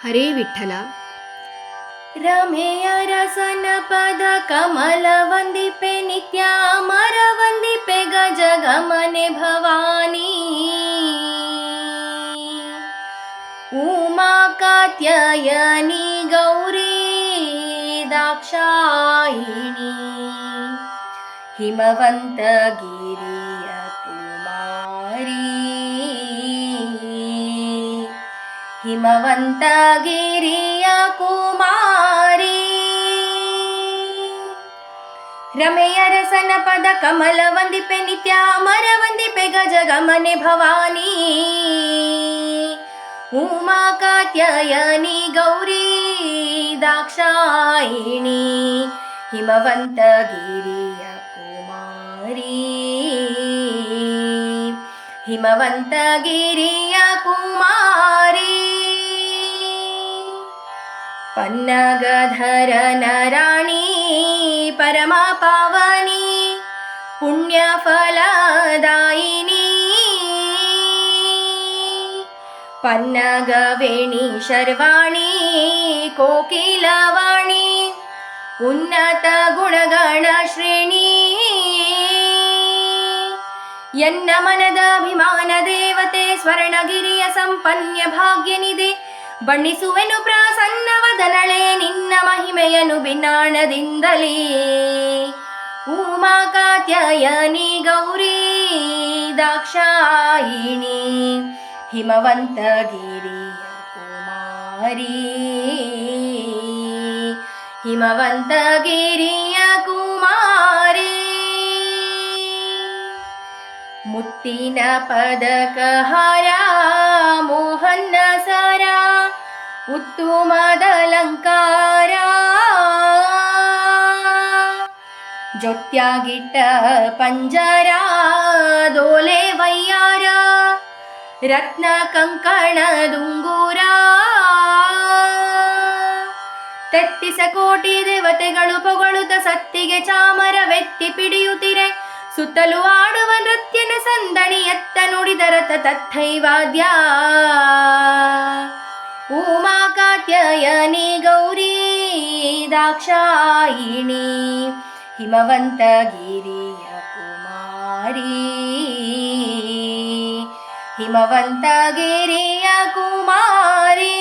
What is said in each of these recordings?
हरे विठ्ठल। रमेय रसनपद कमलवन्दिपे नित्यामरवन्दिपे गजगमने भवानी। उमाकात्ययनी गौरी दाक्षायिणी हिमवन्तगिरी ಹಿಮವಂತ ಗಿರಿಯ ಕುಮಾರಿ ರಮೆಯ ರಸನ ಪದ ಕಮಲ ವಂದಿಪೆ ನಿತ್ಯ ಅಮರ ವಂದಿಪೆ ಗಜ ಗಮನೆ ಭವಾನಿ ಉಮಾ ಕಾತ್ಯಾಯನಿ ಗೌರಿ ದಾಕ್ಷಾಯಿಣಿ ಹಿಮವಂತ ಗಿರಿಯ ಕುಮಾರಿ ಹಿಮವಂತ पन्नगर नराणि परमपानी पुण्यफलदायिनी। पन्नगवेणी शर्वाणि कोकिलवाणी यन्न मनदभिमानदेवते स्वर्णगिरिय सम्पन्नभाग्यनिधे ಬಣ್ಣಿಸುವೆನು ಪ್ರಾಸನ್ನವದನಳೆ ನಿನ್ನ ಮಹಿಮೆಯನು ಬಿನ್ನಾಣದಿಂದಲೇ. ಉಮಾ ಕಾತ್ಯಾಯನಿ ಗೌರಿ, ದಾಕ್ಷಾಯಿಣಿ ಹಿಮವಂತ ಗಿರಿ ಕುಮಾರಿ. ಹಿಮವಂತ ಗಿರಿಯ ಕುಮಾರಿ, ಮುತ್ತಿನ ಪದಕ ಹಾರ ಮೋಹನ್ನ ಸರ ಉತ್ತುಮದಲಂಕಾರ. ಜೊತ್ಯಾಗಿಟ್ಟ ಪಂಜರ, ದೋಲೆ ವಯ್ಯಾರ ರತ್ನ ಕಂಕಣ ದುಂಗೂರ. ತೆತ್ತಿಸ ಕೋಟಿ ದೇವತೆಗಳು ಪೊಗಳುತ್ತ ಸತ್ತಿಗೆ ಚಾಮರವೆತ್ತಿ ಪಿಡಿಯುತ್ತಿರೆ. ಸುತ್ತಲೂ ಆಡುವ ನೃತ್ಯನ ಸಂದಣಿ ಎತ್ತ ನುಡಿದರತ ತಥೈವಾದ್ಯ ಉಮಾ ಕಾತ್ಯಾಯನಿ ಗೌರಿ, ದಾಕ್ಷಾಯಿಣಿ ಹಿಮವಂತ ಗಿರಿಯ ಕುಮಾರಿ. ಹಿಮವಂತ ಗಿರಿಯ ಕುಮಾರಿ.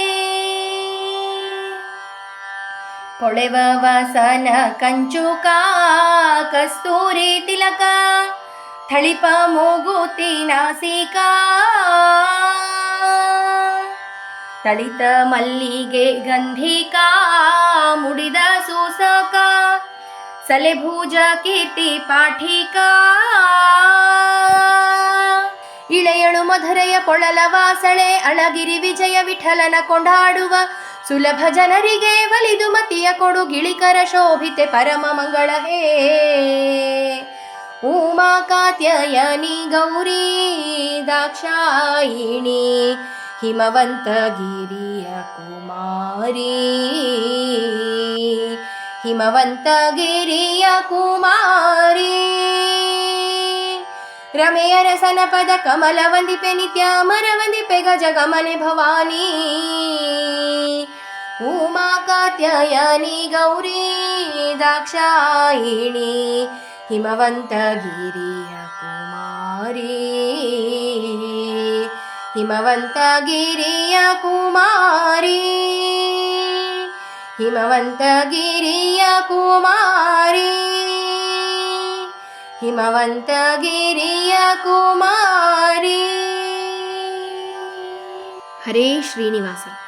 ಕೊಳೆವ ವಸನ ಕಂಚುಕ ಕಸ್ತೂರಿ ತಿಲಕ, ಥಳಿಪ ಮೂಗುತಿ ನಾಸಿಕ ತಳಿತ ಮಲ್ಲಿಗೆ ಗಂಧಿಕಾ, ಮುಡಿದ ಸೂಸಕ, ಸಲೆಭೂಜ ಕೀರ್ತಿ ಪಾಠಿಕ. ಇಳೆಯಳು ಮಧುರೆಯ ಪೊಳಲ ವಾಸಳೆ ಅಳಗಿರಿ ವಿಜಯ ವಿಠಲನ ಕೊಂಡಾಡುವ, ಸುಲಭ ಜನರಿಗೆ ಒಲಿದು ಮತಿಯ ಕೊಡು ಗಿಳಿಕರ ಶೋಭಿತೆ ಪರಮ ಮಂಗಳ ಹೇ. ಉಮಾ ಕಾತ್ಯಯನಿ ಗೌರಿ, ದಾಕ್ಷಾಯಿಣಿ. ಹಿಮವಂತ ಗಿರಿಯ ಕುಮಾರಿ. ಹಿಮವಂತ ಗಿರಿಯ ಕುಮಾರಿ. ರಮೆಯ ರಸನ ಪದ ಕಮಲ ವಂದಿಪೆ ನಿತ್ಯ ಮರ ವಂದಿಪೆ ಗಜ ಗಮನೆ ಭವಾನಿ. ಉಮಾ ಕಾತ್ಯಾಯನಿ ಗೌರಿ ದಾಕ್ಷಾಯಿಣಿ ಹಿಮವಂತ ಗಿರಿಯ ಕುಮಾರಿ. ಹಿಮವಂತ ಗಿರಿಯ ಕುಮಾರಿ. ಹಿಮವಂತ ಗಿರಿಯ ಕುಮಾರಿ. ಹಿಮವಂತ ಗಿರಿಯ ಕುಮಾರಿ. ಹರೇ ಶ್ರೀನಿವಾಸ.